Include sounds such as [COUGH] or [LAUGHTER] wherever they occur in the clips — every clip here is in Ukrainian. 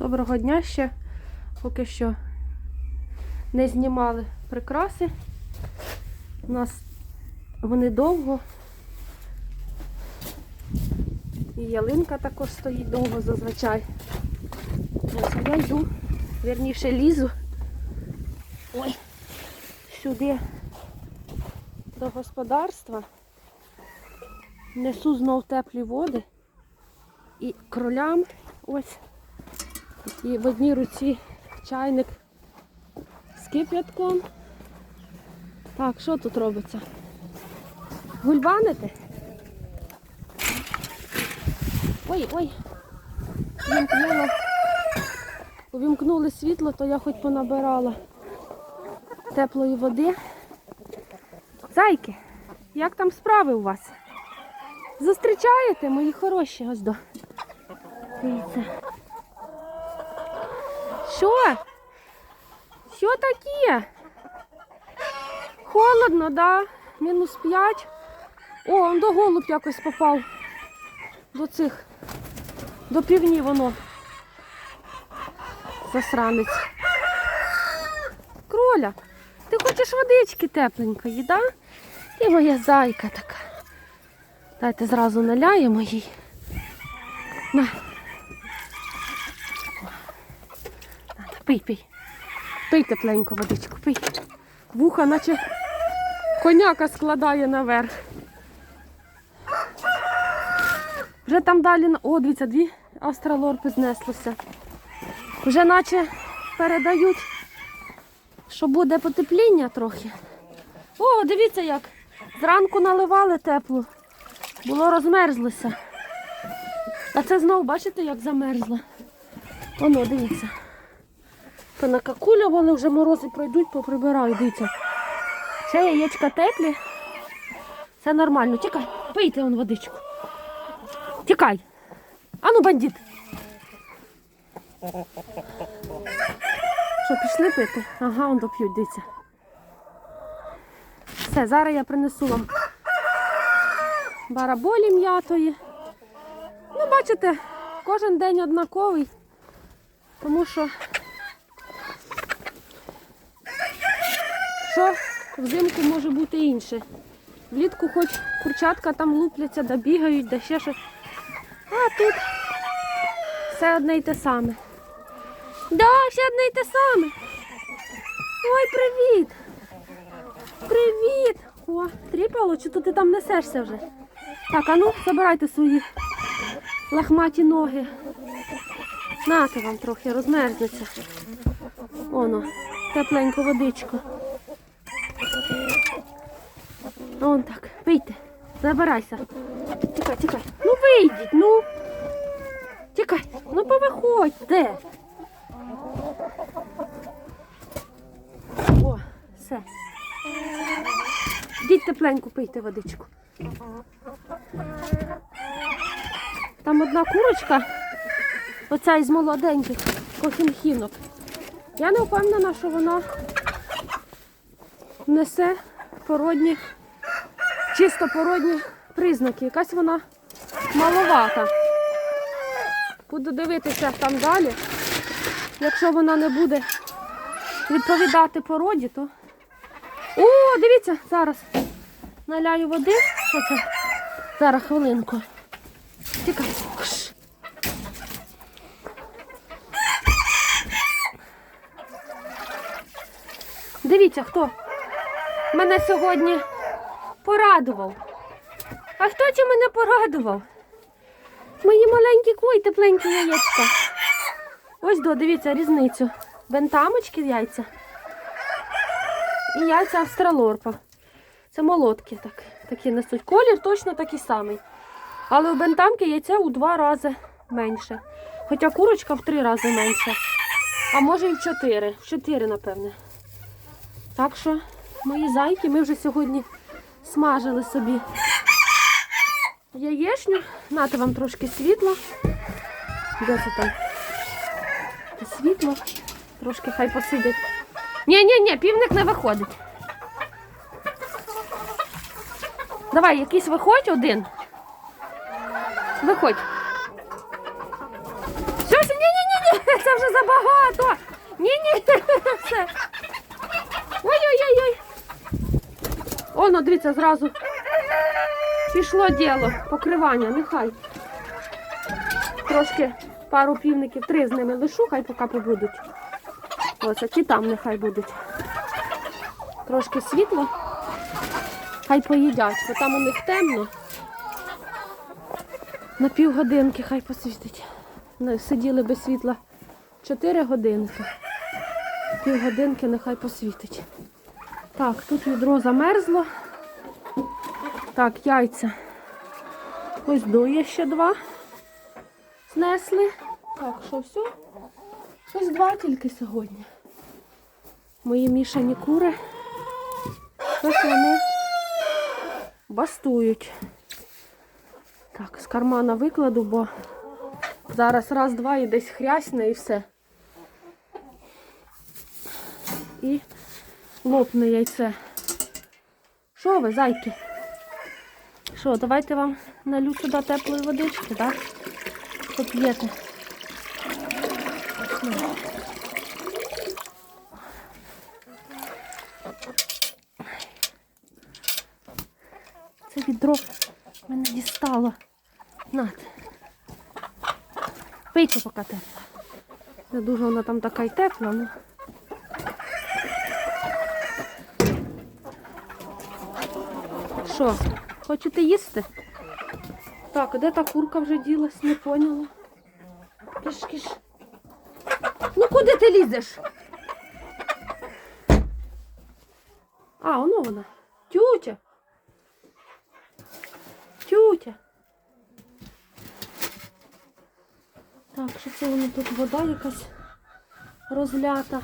Доброго дня ще. Поки що не знімали прикраси. У нас вони довго. І ялинка також стоїть довго зазвичай. Ось я йду, вірніше лізу. Ой, сюди до господарства. Несу знов теплі води. І кролям ось. І в одній руці чайник з кип'ятком. Так, що тут робиться? Гульбанити? Ой, ой. Вімкнула. Увімкнули світло, то я хоч понабирала теплої води. Зайки, як там справи у вас? Зустрічаєте, мої хороші, ось. Дивіться. Що? Що таке? Холодно, да? Мінус 5. О, он до голуб якось попав. До цих. До півні воно. Засранець. Кроля, ти хочеш водички тепленької, да? Ти моя зайка така. Дайте зразу наляємо їй. На. Пий, пий. Пий тепленьку водичку, пий. Вуха, наче коняка складає наверх. Вже там далі, о, дивіться, дві астралорпи знеслося. Вже наче передають, що буде потепління трохи. О, дивіться як. Зранку наливали теплу. Було розмерзлося. А це знову, бачите, як замерзло. Воно, дивіться. Понакакулювали, вже морози пройдуть, поприбираю, дивіться. Ще яєчка теплі. Все нормально. Тікай, пийте вон водичку. Тікай. Ану, бандит. Що, пішли пити? Ага, он доп'ють, дивіться. Все, зараз я принесу вам бараболі м'ятої. Ну, бачите, кожен день однаковий, тому що що взимку може бути інше. Влітку хоч курчатка там лупляться, да бігають, да ще щось. А тут все одне й те саме. Да, все одне й те саме. Ой, привіт! Привіт! О, тріпало, чи то ти там несешся вже? Так, а ну, забирайте свої лахматі ноги. Нате вам трохи розмерзнеться. Оно, тепленьку водичку. Он так, вийте, забирайся. Тікай, тікай. Ну вийдіть, ну. Тікай, ну повиходьте. О, все. Йдіть тепленьку, пийте водичку. Там одна курочка, оця із молоденьких кохінхінок. Я не впевнена, що вона несе породні, чисто породні признаки. Якась вона маловата. Буду дивитися там далі. Якщо вона не буде відповідати породі, то. О, дивіться, зараз наляю води. Що? Зараз хвилинку. Тікай. Дивіться, хто мене сьогодні порадував. А хто це мене порадував? Мої маленькі кой, тепленькі яєчка. Ось до, дивіться, різницю. Бентамочки яйця. І яйця австралорпа. Це молотки так, такі несуть. Колір точно такий самий. Але у бентамки яйця у два рази менше. Хоча курочка в три рази менше. А може і в чотири. В чотири, напевне. Так що, мої зайки, ми вже сьогодні смажили собі яєчню. Нате вам трошки світла. Де це там? Світло. Трошки хай посидять. Ні, ні, ні, півник не виходить. Давай, якийсь виходь один. Виходь. Все, все, ні, ні, ні, ні. це вже забагато. Ні-ні. [LAUGHS] Все. Оно, дивіться, зразу пішло діло. Покривання, нехай. Трошки пару півників, три з ними лишу, хай поки побудуть. Ось, ті там нехай будуть. Трошки світло. Хай поїдять, бо там у них темно. На півгодинки хай посвітить. Сиділи без світла 4 годинки. Півгодинки нехай посвітить. Так, тут відро замерзло. Так, яйця. Ось дує ще два. Знесли. Так, що все? Щось два тільки сьогодні. Мої мішані кури. Ось вони бастують. Так, з кармана викладу, бо зараз раз-два і десь хрясне і все. І лопне яйце. Що ви, зайки? Що, давайте вам налю сюди теплої водички, так? Поп'єте. Це відро мене дістало. Нате. Пийте поки тепла. Не дуже вона там така й тепла, ну. Що, хочете їсти? Так, де та курка вже ділась, не поняла. Киш, киш. Ну куди ти лізеш? А, воно вона. Тютя. Тютя. Так, що це воно тут вода якась розлята.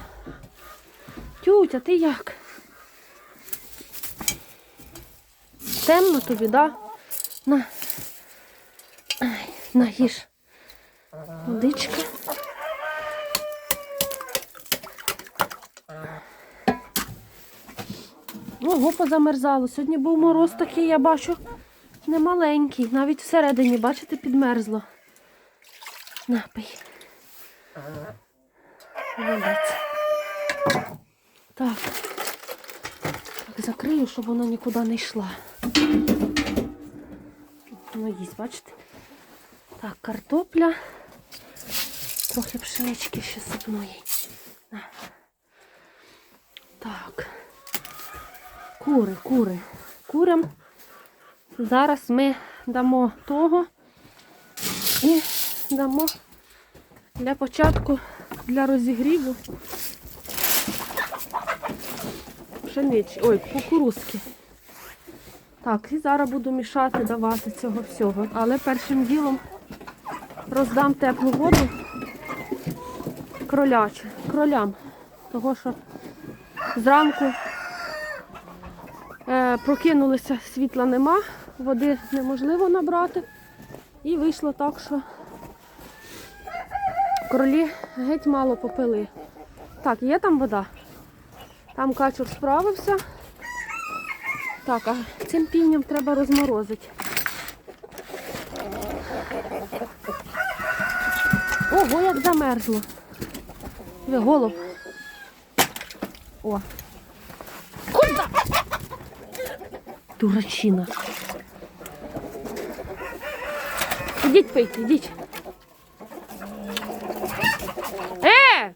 Тютя, ти як? Темно тобі, да? На. Ай, на, їж. Водичка. Ого, позамерзало. Сьогодні був мороз такий, я бачу, немаленький. Навіть всередині, бачите, підмерзло. Напий. Молодець. Так. Так, закрию, щоб вона нікуди не йшла. Воно їсть, бачите? Так, картопля. Трохи пшенички ще сипної. Так. Кури, кури. Курям. Зараз ми дамо того і дамо для початку для розігріву пшенички, ой, кукурузки. Так, і зараз буду мішати, давати цього всього. Але першим ділом роздам теплу воду кролячу, кролям. Того що зранку е, прокинулися, світла нема, води неможливо набрати. І вийшло так, що кролі геть мало попили. Так, є там вода? Там качур справився. Так, а цим півням треба розморозити. Ого, як замерзло. Ви голуб. О. Куда? Дурачина. Ідіть пийте, ідіть. Е!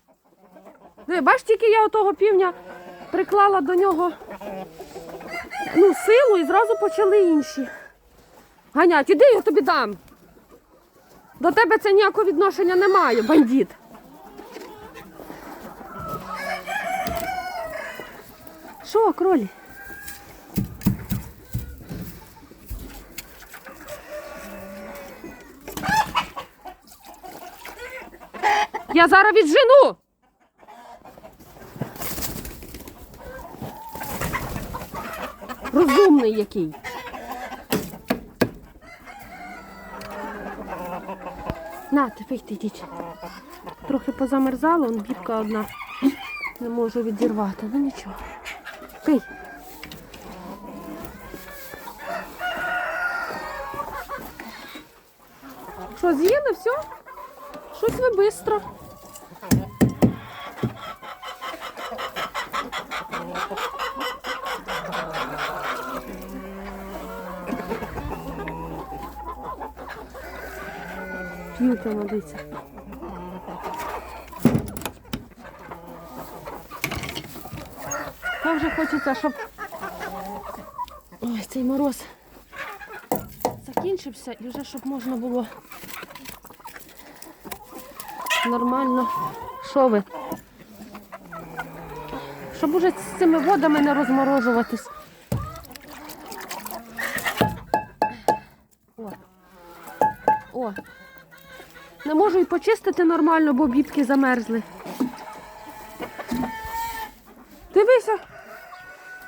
Бачите, тільки я отого півня приклала до нього ну, силу і зразу почали інші. Ганять, іди, я тобі дам. До тебе це ніякого відношення немає, бандит. Що, кролі? Я зараз віджену. Розумний який. Нате, пийте, йдіть. Трохи позамерзало, он бібка одна. Не можу відірвати, ну нічого. Пий. Що, з'їли все? Щось ви швидко. П'юта водиця. Та вже хочеться, щоб ой, цей мороз закінчився і вже щоб можна було нормально. Що ви? Щоб уже з цими водами не розморожуватись. О. О. Не можу і почистити нормально, бо бібки замерзли. Дивися,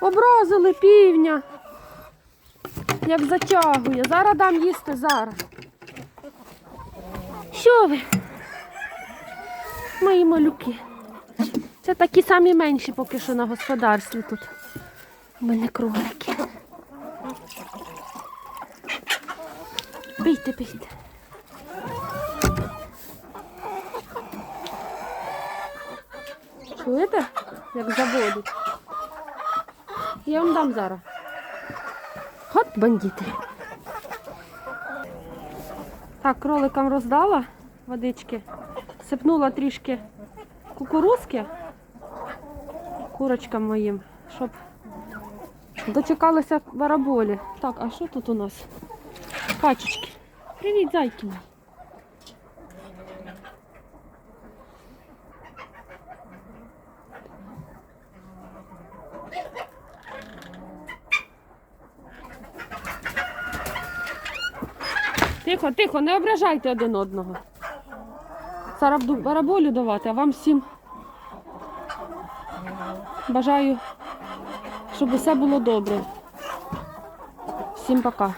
образили півня. Як затягує. Зараз дам їсти зараз. Що ви? Мої малюки. Це такі самі менші поки що на господарстві тут. У мене кролики. Пийте, пийте. Чуєте, як заводить? Я вам дам зараз. От бандити. Так, кроликам роздала водички, сипнула трішки кукурузки курочкам моїм, щоб дочекалися бараболі. Так, а що тут у нас? Качечки. Привіт, зайки Тихо, тихо, не ображайте один одного. Зараз буду бараболю давати, а вам всім бажаю, щоб усе було добре. Всім пока.